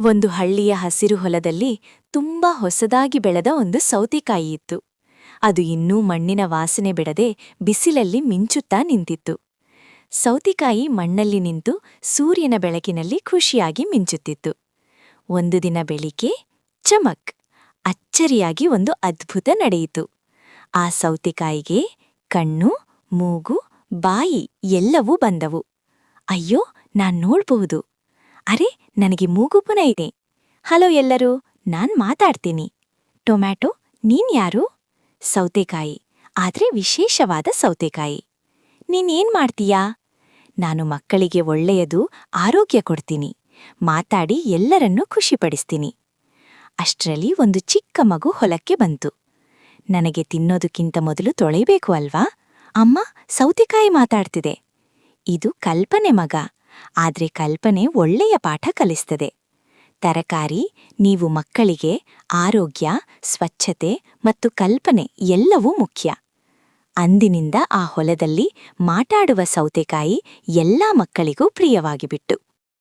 ಒಂದು ಹಳ್ಳಿಯ ಹಸಿರು ಹೊಲದಲ್ಲಿ ತುಂಬಾ ಹೊಸದಾಗಿ ಬೆಳೆದ ಒಂದು ಸೌತೆಕಾಯಿ ಇತ್ತು. ಅದು ಇನ್ನೂ ಮಣ್ಣಿನ ವಾಸನೆ ಬಿಡದೆ ಬಿಸಿಲಲ್ಲಿ ಮಿಂಚುತ್ತಾ ನಿಂತಿತ್ತು. ಸೌತಿಕಾಯಿ ಮಣ್ಣಲ್ಲಿ ನಿಂತು ಸೂರ್ಯನ ಬೆಳಕಿನಲ್ಲಿ ಖುಷಿಯಾಗಿ ಮಿಂಚುತ್ತಿತ್ತು. ಒಂದು ದಿನ ಬೆಳಿಗ್ಗೆ ಚಮಕ್, ಅಚ್ಚರಿಯಾಗಿ ಒಂದು ಅದ್ಭುತ ನಡೆಯಿತು. ಆ ಸೌತಿಕಾಯಿಗೆ ಕಣ್ಣು, ಮೂಗು, ಬಾಯಿ ಎಲ್ಲವೂ ಬಂದವು. ಅಯ್ಯೋ, ನಾನ್ ನೋಡ್ಬಹುದು. ಅರೆ, ನನಗೆ ಮೂಗುಪುನ ಇದೆ. ಹಲೋ ಎಲ್ಲರೂ, ನಾನ್ ಮಾತಾಡ್ತೀನಿ. ಟೊಮ್ಯಾಟೊ, ನೀನ್ ಯಾರು? ಸೌತೆಕಾಯಿ, ಆದ್ರೆ ವಿಶೇಷವಾದ ಸೌತೆಕಾಯಿ. ನೀನೇನ್ ಮಾಡ್ತೀಯಾ? ನಾನು ಮಕ್ಕಳಿಗೆ ಒಳ್ಳೆಯದು, ಆರೋಗ್ಯ ಕೊಡ್ತೀನಿ. ಮಾತಾಡಿ ಎಲ್ಲರನ್ನೂ ಖುಷಿಪಡಿಸ್ತೀನಿ. ಅಷ್ಟರಲ್ಲಿ ಒಂದು ಚಿಕ್ಕ ಮಗು ಹೊಲಕ್ಕೆ ಬಂತು. ನನಗೆ ತಿನ್ನೋದಕ್ಕಿಂತ ಮೊದಲು ತೊಳೆಯಬೇಕು ಅಲ್ವಾ? ಅಮ್ಮ, ಸೌತೆಕಾಯಿ ಮಾತಾಡ್ತಿದೆ. ಇದು ಕಲ್ಪನೆ ಮಗ. ಆದ್ರೆ ಕಲ್ಪನೆ ಒಳ್ಳೆಯ ಪಾಠ ಕಲಿಸ್ತದೆ. ತರಕಾರಿ, ನೀವು ಮಕ್ಕಳಿಗೆ ಆರೋಗ್ಯ, ಸ್ವಚ್ಛತೆ ಮತ್ತು ಕಲ್ಪನೆ ಎಲ್ಲವೂ ಮುಖ್ಯ. ಅಂದಿನಿಂದ ಆ ಹೊಲದಲ್ಲಿ ಮಾಟಾಡುವ ಸೌತೆಕಾಯಿ ಎಲ್ಲಾ ಮಕ್ಕಳಿಗೂ ಪ್ರಿಯವಾಗಿಬಿಟ್ಟು.